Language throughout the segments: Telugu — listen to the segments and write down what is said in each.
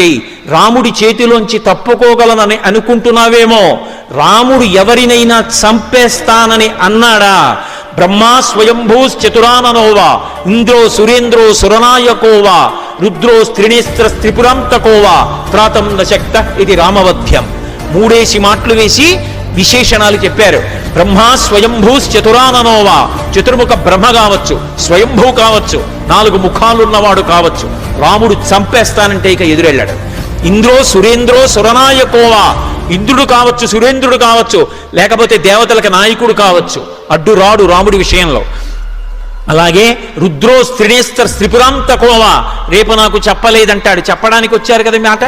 చేయి రాముడి చేతిలోంచి తప్పుకోగలనని అనుకుంటున్నావేమో? రాముడు ఎవరినైనా చంపేస్తానని అన్నాడా? బ్రహ్మా స్వయంభూశ్చతురాననోవా ఇంద్రో సురేంద్రో సురనాయకోవా? రుద్రో స్త్రినేస్త్ర త్రిపురాంతకోవా? త్రాతం నశక్త ఇది రామవధ్యం. మూడేసి మాటలు వేసి విశేషణాలు చెప్పారు. బ్రహ్మా స్వయంభూశ్చతురాననోవా చతుర్ముఖ బ్రహ్మ కావచ్చు స్వయంభూ కావచ్చు నాలుగు ముఖాలున్నవాడు కావచ్చు. రాముడు చంపేస్తానంటే ఇక ఎదురెళ్ళాడు. ఇంద్రో సురేంద్రో సురనాయకోవా. ఇంద్రుడు కావచ్చు సురేంద్రుడు కావచ్చు లేకపోతే దేవతలకు నాయకుడు కావచ్చు. అడ్డు రాడు రాముడి విషయంలో. అలాగే రుద్రో స్త్రినేస్త్ర త్రిపురాంతకోవా. రేపు నాకు చెప్పలేదంటాడు. చెప్పడానికి వచ్చారు కదా మాట?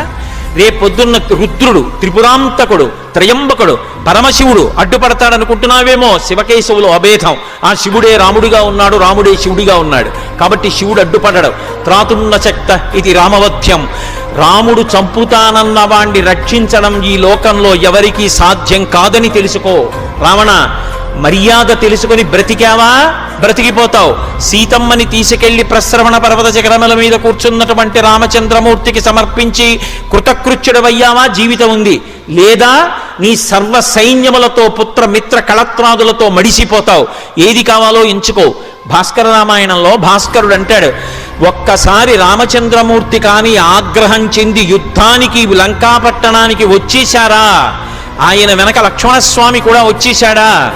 రేపొద్దున్న రుద్రుడు త్రిపురాంతకుడు త్రయంబకుడు పరమశివుడు అడ్డుపడతాడనుకుంటున్నావేమో శివకేశవులు అభేదం. ఆ శివుడే రాముడిగా ఉన్నాడు రాముడే శివుడిగా ఉన్నాడు. కాబట్టి శివుడు అడ్డుపడడు. త్రాతున్న శక్త ఇది రామవధ్యం. రాముడు చంపుతానన్న వాణ్ణి రక్షించడం ఈ లోకంలో ఎవరికీ సాధ్యం కాదని తెలుసుకో. రావణ మర్యాద తెలుసుకొని బ్రతికావా? బ్రతికిపోతావు. సీతమ్మని తీసుకెళ్ళి ప్రశ్రవణ పర్వత జగడమల మీద కూర్చున్నటువంటి రామచంద్రమూర్తికి సమర్పించి కృతకృత్యుడవయ్యావా? జీవితం ఉంది. లేదా నీ సర్వ సైన్యములతో పుత్ర మిత్ర కళత్రాదులతో మడిసిపోతావు. ఏది కావాలో ఎంచుకో. భాస్కర రామాయణంలో భాస్కరుడు అంటాడు ఒక్కసారి రామచంద్రమూర్తి కాని ఆగ్రహం చెంది యుద్ధానికి లంకాపట్టణానికి వచ్చేశారా? ఆయన వెనక లక్ష్మణస్వామి కూడా వచ్చేశాడా?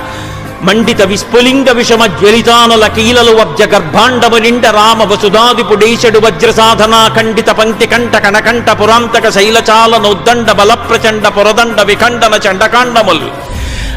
మండిత విస్ఫులింగ విషమ జ్వలితానుల కీలలు వబ్జ గర్భాండము నిండ రామ వసుధాదిపుడేశడు వజ్ర సాధనా ఖండిత పంక్తి కంట కనకంట పురాంతక శైలచాల బలప్రచండ బల పురదండ విఖండన చండకాండములు.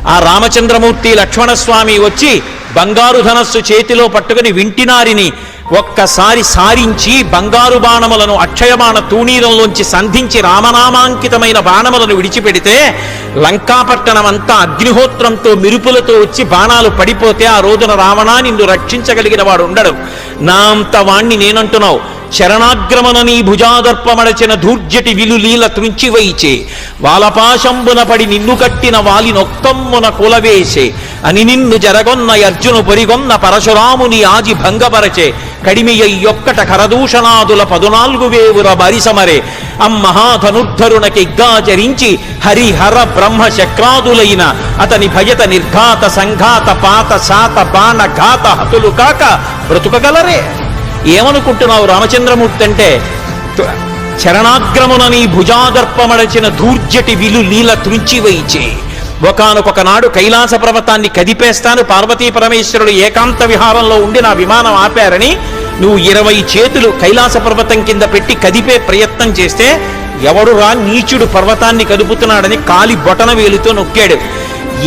ఆ రామచంద్రమూర్తి లక్ష్మణస్వామి వచ్చి బంగారు ధనస్సు చేతిలో పట్టుకుని వింటినారిని ఒక్కసారి సారించి బంగారు బాణములను అక్షయబాణ తూణీరంలోంచి సంధించి రామనామాంకితమైన బాణములను విడిచిపెడితే లంకాపట్టణం అంతా అగ్నిహోత్రంతో మెరుపులతో వచ్చి బాణాలు పడిపోతే ఆ రోజున రావణా నిన్ను రక్షించగలిగిన వాడు ఉండడు. నా అంత వాణ్ణి నేనంటున్నావు. శరణాగ్రమణ నీ భుజాదర్పమడచిన ధూర్జటి విలులీల త్రుంచివైచే వాలపాశంబున పడి నిన్ను కట్టిన వాలినొక్కమ్మున కులవేసే. అని నిన్ను జరగొన్న అర్జును పొరిగొన్న పరశురాముని ఆజి భంగపరచే కడిమియొక్కట కరదూషణాదుల పదునాలుగు వేవుర బరిసమరే. అమ్మహాధనుద్ధరునకిగ్గాచరించి హరిహర బ్రహ్మ శక్రాదులైన అతని భయత నిర్ఘాత సంఘాత పాత శాత బాణ ఘాత హతులు కాక బ్రతుకగలరే. ఏమనుకుంటున్నావు రామచంద్రమూర్తి అంటే చరణాగ్రమున నీ భుజాదర్పమడచిన ధూర్జటి విలు లీల త్రుంచివైచే ఒకనొక నాడు కైలాస పర్వతాన్ని కదిపేస్తాను. పార్వతీ పరమేశ్వరుడు ఏకాంత విహారంలో ఉండి నా విమానం ఆపారని నువ్వు ఇరవై చేతులు కైలాస పర్వతం కింద పెట్టి కదిపే ప్రయత్నం చేస్తే ఎవడు రా నీచుడు పర్వతాన్ని కదుపుతున్నాడని కాలి బొటన వేలుతో నొక్కాడు.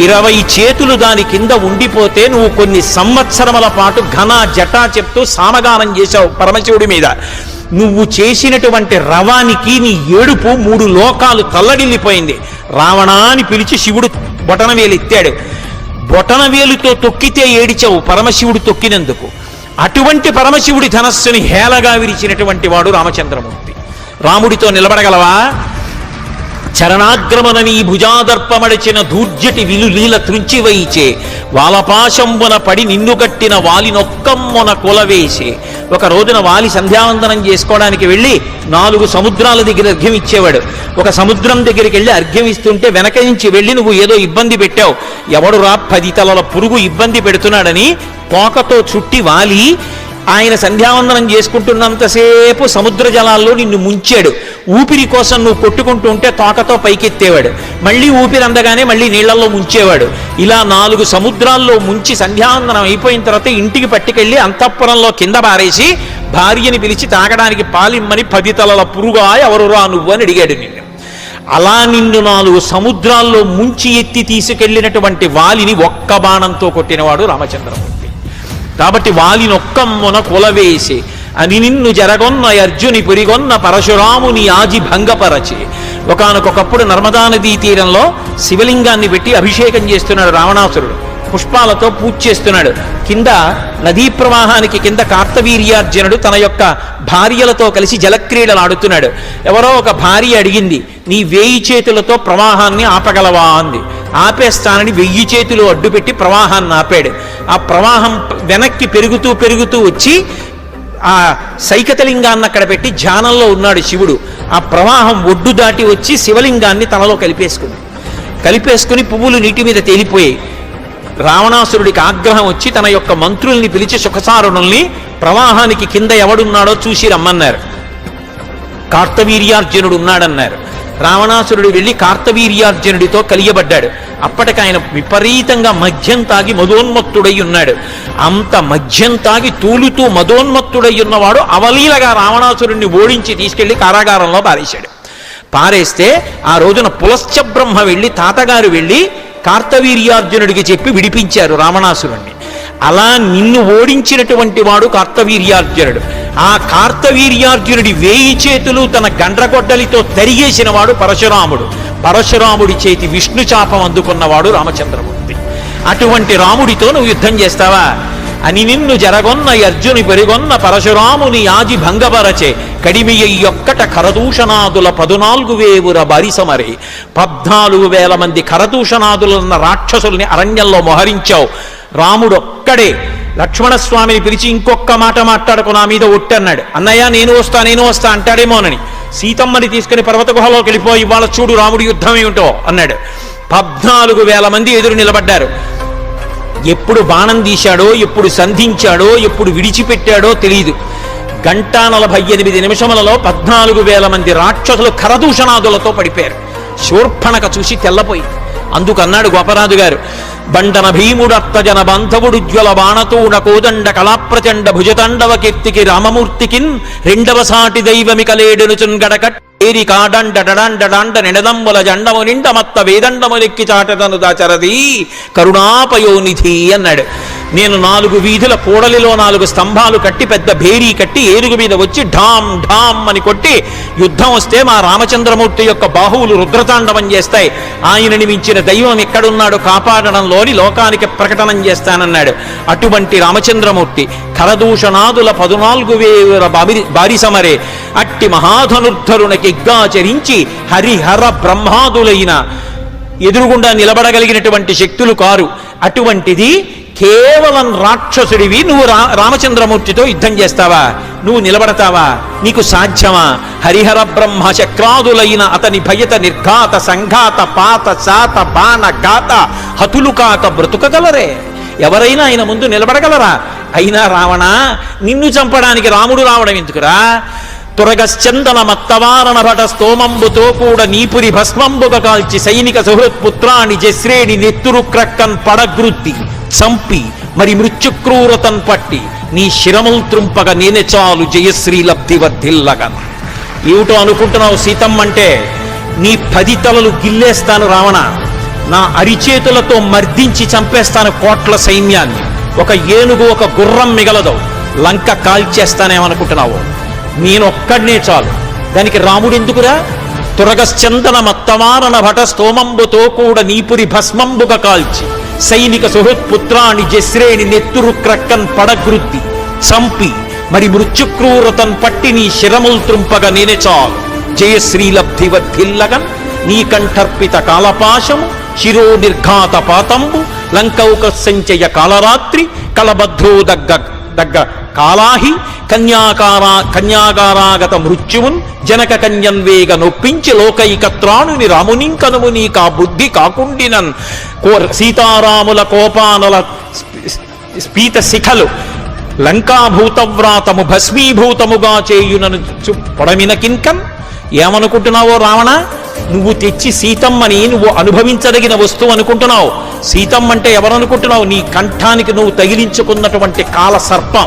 ఇరవై చేతులు దాని కింద ఉండిపోతే నువ్వు కొన్ని సంవత్సరముల పాటు ఘన జటా చెప్తూ సామగానం చేశావు పరమశివుడి మీద. నువ్వు చేసినటువంటి రవానికి నీ ఏడుపు మూడు లోకాలు తల్లడిల్లిపోయింది. రావణా అని పిలిచి శివుడు బొటనవేలు ఎత్తాడు బొటనవేలుతో తొక్కితే ఏడిచావు పరమశివుడు తొక్కినందుకు. అటువంటి పరమశివుడి ధనస్సుని హేళగా విరిచినటువంటి వాడు రామచంద్రమూర్తి. రాముడితో నిలబడగలవా? చరణాగ్రమనీ భుజాదర్పమడచిన దూర్జటి విలులీల త్రుంచివైచే వాలపాశంబున పడి నిన్ను కట్టిన వాలినొక్కమ్మున కులవేసే. ఒక రోజున వాలి సంధ్యావందనం చేసుకోవడానికి వెళ్ళి నాలుగు సముద్రాల దగ్గర అర్ఘ్యం ఇచ్చేవాడు ఒక సముద్రం దగ్గరికి వెళ్ళి అర్ఘ్యం ఇస్తుంటే వెనక నుంచి వెళ్ళి నువ్వు ఏదో ఇబ్బంది పెట్టావు. ఎవడు రా పది తలల పురుగు ఇబ్బంది పెడుతున్నాడని పోకతో చుట్టి వాలి ఆయన సంధ్యావందనం చేసుకుంటున్నంతసేపు సముద్ర జలాల్లో నిన్ను ముంచాడు. ఊపిరి కోసం నువ్వు కొట్టుకుంటూ ఉంటే తోకతో పైకెత్తేవాడు. మళ్ళీ ఊపిరి అందగానే మళ్ళీ నీళ్ళలో ముంచేవాడు. ఇలా నాలుగు సముద్రాల్లో ముంచి సంధ్యావందనం అయిపోయిన తర్వాత ఇంటికి పట్టుకెళ్ళి అంతఃపురంలో కింద పారేసి భార్యని పిలిచి తాగడానికి పాలిమ్మని పది తలల పురుగా ఎవరురా నువ్వు అని అడిగాడు నిన్ను. అలా నిన్ను నాలుగు సముద్రాల్లో ముంచి ఎత్తి తీసుకెళ్ళినటువంటి వాలిని ఒక్క బాణంతో కొట్టినవాడు రామచంద్రమూర్తి. కాబట్టి వాలినొక్కమ్మున కులవేసి. అని నిన్ను జరగొన్న అర్జుని పురిగొన్న పరశురాముని ఆజి భంగపరచి. ఒకనకొకప్పుడు నర్మదా నదీ తీరంలో శివలింగాన్ని పెట్టి అభిషేకం చేస్తున్నాడు రావణాసురుడు. పుష్పాలతో పూజ చేస్తున్నాడు. కింద నదీ ప్రవాహానికి కింద కార్తవీర్యార్జునుడు తన యొక్క భార్యలతో కలిసి జలక్రీడలు ఆడుతున్నాడు. ఎవరో ఒక భార్య అడిగింది నీ వేయి చేతులతో ప్రవాహాన్ని ఆపగలవా? అంది. ఆపేస్తానని వెయ్యి చేతులు అడ్డుపెట్టి ప్రవాహాన్ని ఆపాడు. ఆ ప్రవాహం వెనక్కి పెరుగుతూ పెరుగుతూ వచ్చి ఆ సైకతలింగాన్ని అక్కడ పెట్టి ధ్యానంలో ఉన్నాడు శివుడు. ఆ ప్రవాహం ఒడ్డు దాటి వచ్చి శివలింగాన్ని తనలో కలిపేసుకుంది. కలిపేసుకుని పువ్వులు నీటి మీద తేలిపోయాయి. రావణాసురుడికి ఆగ్రహం వచ్చి తన యొక్క మంత్రుల్ని పిలిచి సుఖసారుణుల్ని ప్రవాహానికి కింద ఎవడున్నాడో చూసి రమ్మన్నారు. కార్తవీర్యార్జునుడు ఉన్నాడన్నారు. రావణాసురుడు వెళ్ళి కార్తవీర్యార్జునుడితో కలియబడ్డాడు. అప్పటికి ఆయన విపరీతంగా మద్యం తాగి మదోన్మత్తుడై ఉన్నాడు. అంత మద్యం తాగి తూలుతూ మదోన్మత్తుడై ఉన్నవాడు అవలీలగా రావణాసురుడిని ఓడించి తీసుకెళ్ళి కారాగారంలో పారేశాడు. పారేస్తే ఆ రోజున పులశ్చ బ్రహ్మ వెళ్ళి తాతగారు వెళ్ళి కార్తవీర్యార్జునుడికి చెప్పి విడిపించారు రావణాసురుణ్ణి. అలా నిన్ను ఓడించినటువంటి వాడు కార్తవీర్యార్జునుడు. ఆ కార్తవీర్యార్జునుడి వేయి చేతులు తన గండ్రగొడ్డలితో తరిగేసిన వాడు పరశురాముడు. పరశురాముడి చేతి విష్ణు చాపం అందుకున్నవాడు రామచంద్రమూర్తి. అటువంటి రాముడితో నువ్వు యుద్ధం చేస్తావా? అని నిన్ను జరగొన్న అర్జుని పెరిగొన్న పరశురాముని యాజి భంగపరచే కడిమియ్యొక్కట కరదూషణాదుల పదునాలుగు వేవుర బరిసమరి. పద్నాలుగు వేల మంది కరదూషణాదులన్న రాక్షసుల్ని అరణ్యంలో మోహరించావు. రాముడు ఒక్కడే లక్ష్మణస్వామిని పిలిచి ఇంకొక్క మాట మాట్లాడకు నా మీద ఒట్టన్నాడు. అన్నయ్య నేను వస్తా నేను వస్తా అంటాడేమోనని. సీతమ్మని తీసుకుని పర్వత గుహలోకి వెళ్ళిపోయి ఇవాళ చూడు రాముడు యుద్ధం ఏమిటో అన్నాడు. పద్నాలుగు వేల మంది ఎదురు నిలబడ్డారు. ఎప్పుడు బాణం తీశాడో ఎప్పుడు సంధించాడో ఎప్పుడు విడిచిపెట్టాడో తెలియదు గంట నలభై ఎనిమిది నిమిషములలో పద్నాలుగు వేల మంది రాక్షసులు కరదూషణాదులతో పడిపోయారు. శూర్పణక చూసి తెల్లపోయింది. అందుకన్నాడు గోపరాజు గారు బండన భీముడత్తజన బాంధవుడు జ్వల బాణతూడ కోదండ కళాప్రచండ భుజతండవ కీర్తికి రామమూర్తికిన్ రెండవ సాటి దైవమి కలేడును గడకట్ ఏరి కాడండ డడండ డండ నిడదంబుల జండము నిండ మత్త వేదండములెక్కి చాటదను దాచరది. కరుణాపయోనిధి అన్నాడు. నేను నాలుగు వీధుల కూడలిలో నాలుగు స్తంభాలు కట్టి పెద్ద భేరీ కట్టి ఏనుగు మీద వచ్చి ఢామ్ ఢామ్ అని కొట్టి యుద్ధం వస్తే మా రామచంద్రమూర్తి యొక్క బాహువులు రుద్రతాండవం చేస్తాయి. ఆయనని మించిన దైవం ఎక్కడున్నాడో కాపాడడంలోని లోకానికి ప్రకటనం చేస్తానన్నాడు. అటువంటి రామచంద్రమూర్తి కరదూషణాదుల పదునాలుగు వేల బారి బారిసమరే. అట్టి మహాధనుర్ధరునకిగ్గాచరించి హరిహర బ్రహ్మాదులైన ఎదురుగుండా నిలబడగలిగినటువంటి శక్తులు కారు. అటువంటిది కేవలం రాక్షసుడివి. నువ్వు రా రామచంద్రమూర్తితో యుద్ధం చేస్తావా? నువ్వు నిలబడతావా? నీకు సాధ్యమా? హరిహర బ్రహ్మ చక్రాదులైన అతని భయత నిర్ఘాత సంఘాత పాత శాత బాణ గాత హతులు కాక బ్రతుకగలరే. ఎవరైనా ఆయన ముందు నిలబడగలరా? అయినా రావణా నిన్ను చంపడానికి రాముడు రావడం ఎందుకురా? తురగశ్చందన మత్తవారణ భట స్తోమంబుతో కూడా నీపురి భస్మంబుగ కాల్చి సైనిక సుహృత్పుత్రాన్ని జశ్రేణి నెత్తురు క్రక్కన్ పడగృత్తి చంపి మరి మృత్యుక్రూరతన్ పట్టి నీ శిరముల్ త్రుంపగ నేనే చాలు జయశ్రీ లబ్ధి వర్ధిల్లగన్ ఏమిటో అనుకుంటున్నావు సీతమ్మ అంటే నీ పది తలలు గిల్లేస్తాను రావణ నా అరిచేతులతో మర్దించి చంపేస్తాను కోట్ల సైన్యాన్ని ఒక ఏనుగు ఒక గుర్రం మిగలదు లంక కాల్చేస్తానేమనుకుంటున్నావు? నేనొక్కడనే చాలు. దానికి రాముడు ఎందుకురా తురగశ్చందన మత్తమారణ భట స్తోమంబుతో కూడ నీపురి భస్మంబుగ కాల్చి సైనిక సుహృత్పుత్రాన్ని జశ్రేణి నెత్తురు క్రక్కన్ పడగృత్తి చంపి మరి మృత్యుక్రూరతన్ పట్టి నీ శిరముల్ త్రుంపగ నేనే చాలు. జయశ్రీలబ్ధివద్ధిల్లగన్ నీ కంఠర్పిత కాలపాశము శిరో నిర్ఘాత పాతంబు లంకౌక సంచయ కాలరాత్రి కలబద్ధో దగ్గ దగ్గ కాలాహి కన్యాకారా కన్యాకారాగత మృత్యువున్ జనక కన్యన్ వేగ నొప్పించి లోకైకత్రాణుని రామునింకనుము నీకా బుద్ధి కాకుండినన్ కో సీతారాముల కోపానుల స్పీత శిఖలు లంకాభూతవ్రాతము భస్మీభూతముగా చేయునను పొడమిన కింకన్. ఏమనుకుంటున్నావో రావణ? నువ్వు తెచ్చి సీతమ్మని నువ్వు అనుభవించదగిన వస్తువు అనుకుంటున్నావు. సీతమ్మ అంటే ఎవరనుకుంటున్నావు? నీ కంఠానికి నువ్వు తగిలించుకున్నటువంటి కాల సర్పం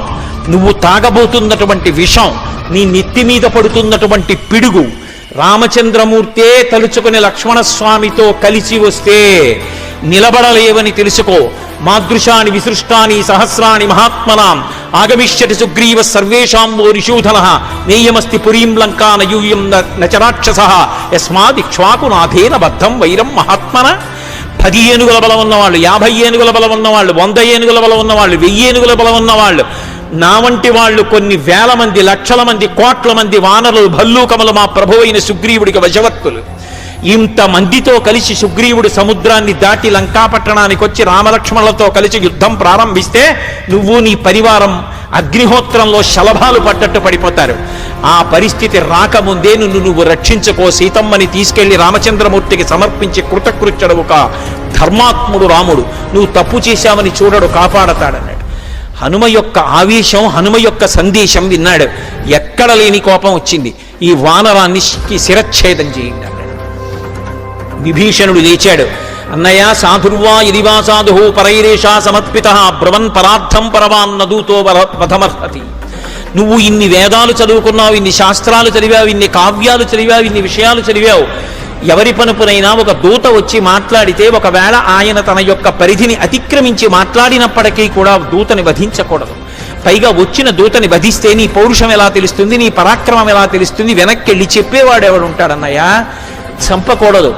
నువ్వు తాగబోతున్నటువంటి విషం నీ నెత్తి మీద పడుతున్నటువంటి పిడుగు రామచంద్రమూర్తే తలుచుకుని లక్ష్మణస్వామితో కలిసి వస్తే నిలబడలేవని తెలుసుకో. మాదృశాని విసృష్టాని సహస్రాని మహాత్మనాం. ఆగమిష్యటి సుగ్రీవ సర్వేషాం ఓ రిషూధన. నేయమస్తి పురీం లంకా నయూయం నచరాక్షస. యస్మాది నాథేన బద్ధం వైరం మహాత్మన. పది ఏనుగుల బలం ఉన్నవాళ్ళు యాభై ఏనుగుల బలం ఉన్నవాళ్ళు వంద ఏనుగుల బలం ఉన్నవాళ్ళు వెయ్యి ఏనుగుల బలం ఉన్నవాళ్ళు. నా వంటి వాళ్ళు కొన్ని వేల మంది లక్షల మంది కోట్ల మంది వానరులు భల్లూకములు మా ప్రభు అయిన సుగ్రీవుడికి వశవర్తులు. ఇంతమందితో కలిసి సుగ్రీవుడు సముద్రాన్ని దాటి లంకాపట్టణానికి వచ్చి రామలక్ష్మణులతో కలిసి యుద్ధం ప్రారంభిస్తే నువ్వు నీ పరివారం అగ్నిహోత్రంలో శలభాలు పడ్డట్టు పడిపోతారు. ఆ పరిస్థితి రాకముందే నిన్ను నువ్వు రక్షించుకో సీతమ్మని తీసుకెళ్ళి రామచంద్రమూర్తికి సమర్పించి కృతకృత్యుడవు ఒక ధర్మాత్ముడు రాముడు నువ్వు తప్పు చేశావని చూడడు కాపాడతాడు. హనుమ యొక్క ఆవేశం హనుమ యొక్క సందేశం విన్నాడు. ఎక్కడ లేని కోపం వచ్చింది. ఈ వానరాన్ని శి- శిరచ్ఛేదం చేయండి అన్నాడు. విభీషణుడు లేచాడు. అన్నయ్య సాధుర్వా ఇదివా సాధు పరైరేషా సమర్పిత భ్రవన్ పరార్థం పరవాన్న దూతో వధమర్హతి. నువ్వు ఇన్ని వేదాలు చదువుకున్నావు ఇన్ని శాస్త్రాలు చదివావు ఇన్ని కావ్యాలు చదివావు ఇన్ని విషయాలు చదివావు. ఎవరి పనుపునైనా ఒక దూత వచ్చి మాట్లాడితే ఒకవేళ ఆయన తన యొక్క పరిధిని అతిక్రమించి మాట్లాడినప్పటికీ కూడా దూతని వధించకూడదు. పైగా వచ్చిన దూతని వధిస్తే నీ పౌరుషం ఎలా తెలుస్తుంది నీ పరాక్రమం ఎలా తెలుస్తుంది వెనక్కి వెళ్ళి చెప్పేవాడు ఎవడు ఉంటాడన్నయ్య చంపకూడదు.